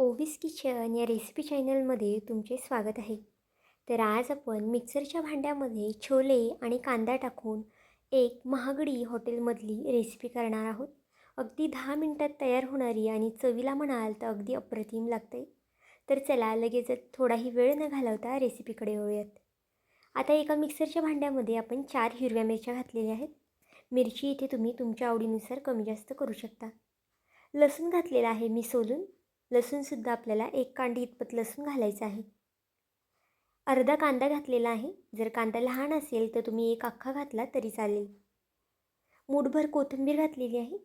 Ovis kitchen या recipe चॅनलमध्ये तुमचे स्वागत आहे. तर आज आपण मिक्सरच्या भांड्यामध्ये छोले आणि कांदा टाकून एक महागडी हॉटेलमधली रेसिपी करणार आहोत. अगदी दहा मिनटात तयार होणारी आणि चवीला म्हणाल तर अगदी अप्रतिम लागते. तर चला लगेचच थोडाही वेळ न घालवता रेसिपीकडे वळूयात. आता एका मिक्सरच्या भांड्यामध्ये आपण चार हिरव्या मिरच्या घातलेल्या आहेत. मिरची इथे तुम्ही तुमच्या आवडीनुसार कमी जास्त करू शकता. लसूण घातलेला आहे मी सोलून. लसूणसुद्धा आपल्याला एक कांडी इतपत लसूण घालायचं आहे. अर्धा कांदा घातलेला आहे. जर कांदा लहान असेल तर तुम्ही एक अख्खा घातला तरी चालेल. मूठभर कोथिंबीर घातलेली आहे.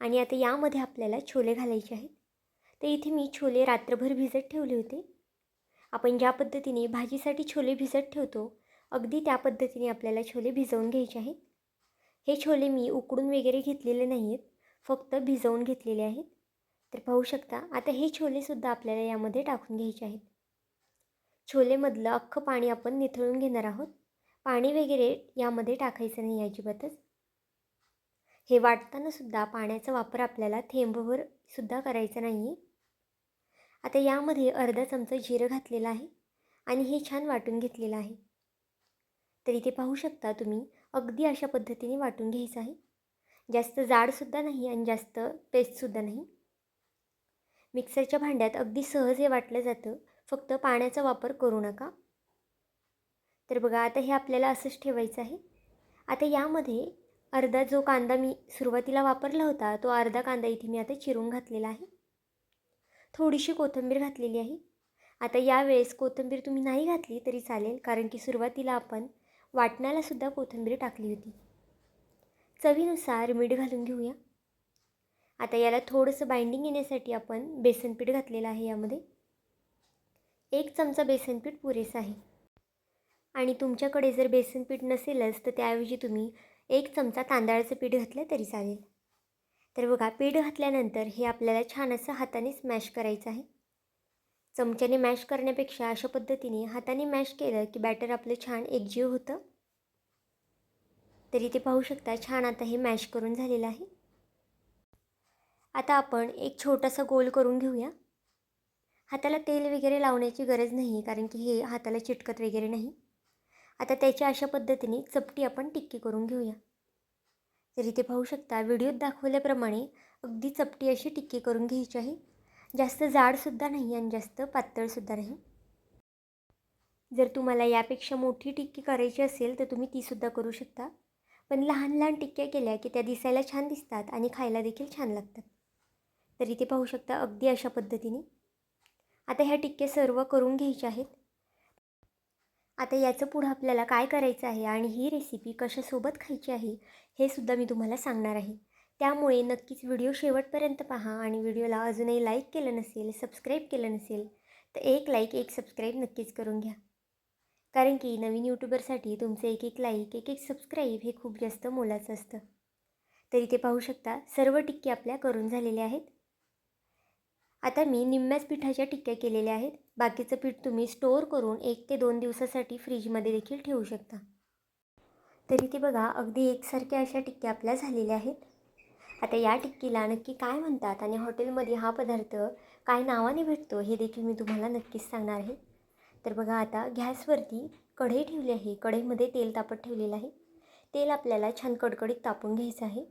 आणि आता यामध्ये आपल्याला छोले घालायचे आहेत. तर इथे मी छोले रात्रभर भिजत ठेवले होते. आपण ज्या पद्धतीने भाजीसाठी छोले भिजत ठेवतो अगदी त्या पद्धतीने आपल्याला छोले भिजवून घ्यायचे आहेत. हे छोले मी उकडून वगैरे घेतलेले नाही आहेत फक्त भिजवून घेतलेले आहेत. तर पाहू शकता आता हे छोलेसुद्धा आपल्याला यामध्ये टाकून घ्यायचे आहेत. छोलेमधलं अख्खं पाणी आपण निथळून घेणार आहोत. पाणी वगैरे यामध्ये टाकायचं नाही अजिबातच. हे वाटतानासुद्धा पाण्याचा वापर आपल्याला थेंबवर सुद्धा करायचा नाही आहे आता यामध्ये अर्धा चमचा जिरं घातलेलं आहे आणि हे छान वाटून घेतलेलं आहे. तर इथे पाहू शकता तुम्ही अगदी अशा पद्धतीने वाटून घ्यायचं आहे. जास्त जाडसुद्धा नाही आणि जास्त पेस्टसुद्धा नाही. मिक्सरच्या भांड्यात अगदी सहज हे वाटलं जातं. फक्त पाण्याचा वापर करू नका. तर बघा आता हे आपल्याला असंच ठेवायचं आहे. आता यामध्ये अर्धा जो कांदा मी सुरुवातीला वापरला होता तो अर्धा कांदा इथे मी आता चिरून घातलेला आहे. थोडीशी कोथिंबीर घातलेली आहे. आता यावेळेस कोथिंबीर तुम्ही नाही घातली तरी चालेल कारण की सुरुवातीला आपण वाटणालासुद्धा कोथिंबीर टाकली होती. चवीनुसार मीठ घालून घेऊया. आता याला थोडंसं बाइंडिंग येण्यासाठी आपण बेसनपीठ घातलेलं आहे यामध्ये. एक चमचा बेसनपीठ पुरेसं आहे. आणि तुमच्याकडे जर बेसनपीठ नसेलच तर त्याऐवजी तुम्ही एक चमचा तांदळाचं पीठ घातलं तरी चालेल. तर बघा पीठ घातल्यानंतर हे आपल्याला छान असं हाताने स्मॅश करायचं आहे. चमच्याने मॅश करण्यापेक्षा अशा पद्धतीने हाताने मॅश केलं की बॅटर आपलं छान एकजीव होतं. तरी ते पाहू शकता छान आता हे मॅश करून झालेलं आहे. आता आपण एक छोटासा गोल करून घेऊया. हाताला तेल वगैरे लावण्याची गरज नाही कारण की हे हाताला चिटकत वगैरे नाही. आता त्याच्या अशा पद्धतीने चपटी आपण टिक्की करून घेऊया. तर इथे पाहू शकता व्हिडिओत दाखवल्याप्रमाणे अगदी चपटी अशी टिक्की करून घ्यायची आहे. जास्त जाडसुद्धा नाही आणि जास्त पातळसुद्धा नाही. जर तुम्हाला यापेक्षा मोठी टिक्की करायची असेल तर तुम्ही तीसुद्धा करू शकता. पण लहान लहान टिक्क्या केल्या की त्या दिसायला छान दिसतात आणि खायला देखील छान लागतात. तर इथे पाहू शकता अगदी अशा पद्धतीने. आता ह्या टिक्के सर्व करून घ्यायच्या आहेत. आता याचं पुढं आपल्याला काय करायचं आहे आणि ही रेसिपी कशासोबत खायची आहे हे सुद्धा मी तुम्हाला सांगणार आहे. त्यामुळे नक्कीच व्हिडिओ शेवटपर्यंत पहा आणि व्हिडिओला अजूनही लाईक केलं नसेल सबस्क्राईब केलं नसेल तर एक लाईक एक सबस्क्राईब नक्कीच करून घ्या. कारण की नवीन यूट्यूबरसाठी तुमचं एक एक लाईक एक एक सबस्क्राईब हे खूप जास्त मोलाचं असतं. तर इथे पाहू शकता सर्व टिक्के आपल्या करून झालेल्या आहेत. आता मी निम्म्याच पिठाच्या टिक्क्या केलेल्या आहेत. बाकीचं पीठ तुम्ही स्टोअर करून एक ते दोन दिवसासाठी फ्रीजमध्ये देखील ठेवू शकता. तरी ते बघा अगदी एकसारख्या अशा टिक्क्या आपल्या झालेल्या आहेत. आता या टिक्कीला नक्की काय म्हणतात आणि हॉटेलमध्ये हा पदार्थ काय नावाने भेटतो हे देखील मी तुम्हाला नक्कीच सांगणार आहे. तर बघा आता गॅसवरती कढई ठेवली आहे. कढईमध्ये तेल तापत ठेवलेलं आहे. तेल आपल्याला छान कडकडीत तापून घ्यायचं आहे.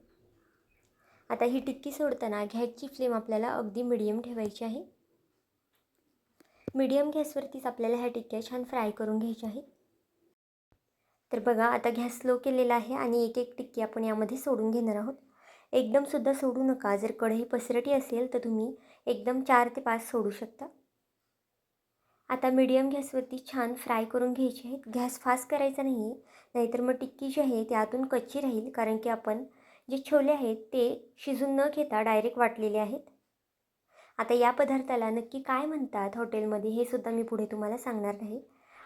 आता ही टिक्की सोडताना गॅसची फ्लेम आपल्याला अगदी मिडियम ठेवायची आहे. मिडियम गॅसवरतीच आपल्याला ह्या टिक्क्या छान फ्राय करून घ्यायच्या आहेत. तर बघा आता गॅस स्लो केलेला आहे आणि एक एक टिक्की आपण यामध्ये सोडून घेणार आहोत. एकदमसुद्धा सोडू नका. जर कढई पसरटी असेल तर तुम्ही एकदम चार ते पाच सोडू शकता. आता मीडियम गॅसवरती छान फ्राय करून घ्यायचे आहेत. गॅस फास्ट करायचा नाही आहे नाहीतर मग टिक्की जी आहे त्यातून कच्ची राहील. कारण की आपण जे छोले आहेत ते शिजून न घेता डायरेक्ट वाटलेले आहेत. आता या पदार्थाला नक्की काय म्हणतात हॉटेलमध्ये हे सुद्धा मी पुढे तुम्हाला सांगणार आहे.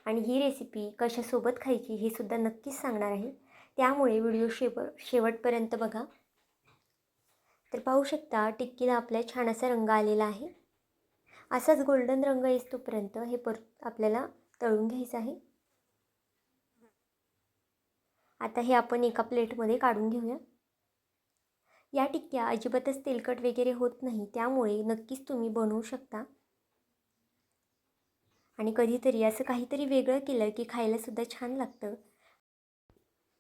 आणि ही रेसिपी कशासोबत खायची हे सुद्धा नक्कीच सांगणार आहे. त्यामुळे व्हिडिओ शेव शेवटपर्यंत बघा. तर पाहू शकता टिक्कीला आपल्या छान असा रंग आलेला आहे. असाच गोल्डन रंग येतोपर्यंत हे परत आपल्याला तळून घ्यायचं आहे. आता हे आपण एका प्लेटमध्ये काढून घेऊया. या टिक्क्या अजिबातच तेलकट वगैरे होत नाही. त्यामुळे नक्कीच तुम्ही बनवू शकता. आणि कधीतरी असं काहीतरी वेगळं केलं की खायलासुद्धा छान लागतं.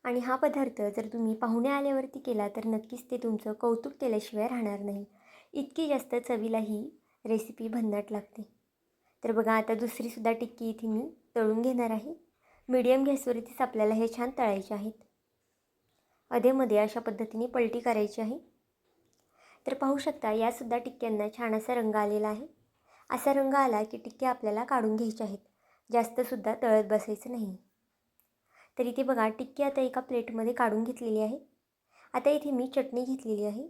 आणि हा पदार्थ जर तुम्ही पाहुणे आल्यावरती केला तर नक्कीच ते तुमचं कौतुक केल्याशिवाय राहणार नाही. इतकी जास्त चवीला ही रेसिपी भन्नाट लागते. तर बघा आता दुसरीसुद्धा टिक्की इथे मी तळून घेणार आहे. मीडियम गॅसवरतीच आपल्याला हे छान तळायचे आहेत. अधेमध्ये अशा पद्धतीने पलटी करायची आहे. तर पाहू शकता यासुद्धा टिक्क्यांना छान असा रंग आलेला आहे. असा रंग आला की टिक्क्या आपल्याला काढून घ्यायच्या आहेत. जास्तसुद्धा तळत बसायचं नाही. तर इथे बघा टिक्की आता एका प्लेटमध्ये काढून घेतलेली आहे. आता इथे मी चटणी घेतलेली आहे.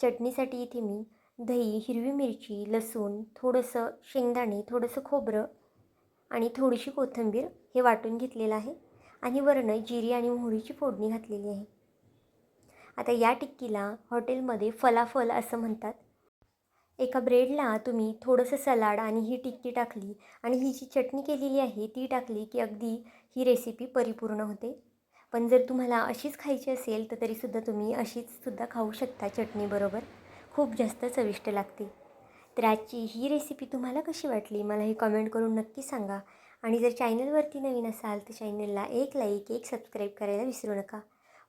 चटणीसाठी इथे मी दही हिरवी मिरची लसूण थोडंसं शेंगदाणे थोडंसं खोबरं आणि थोडीशी कोथिंबीर हे वाटून घेतलेलं आहे. आणि वरणं जिरी आणि मोहरीची फोडणी घातलेली आहे. आता या टिक्कीला हॉटेलमध्ये फलाफल असं म्हणतात. एका ब्रेडला तुम्ही थोडंसं सलाड आणि ही टिक्की टाकली आणि ही जी चटणी केलेली आहे ती टाकली की अगदी ही रेसिपी परिपूर्ण होते. पण जर तुम्हाला अशीच खायची असेल तर तरीसुद्धा तुम्ही अशीच सुद्धा खाऊ शकता चटणीबरोबर खूप जास्त चविष्ट लागते. तर आजची ही रेसिपी तुम्हाला कशी वाटली मला हे कमेंट करून नक्की सांगा. आणि जर चॅनलवरती नवीन असाल तर चॅनलला एक लाईक एक सबस्क्राईब करायला विसरू नका.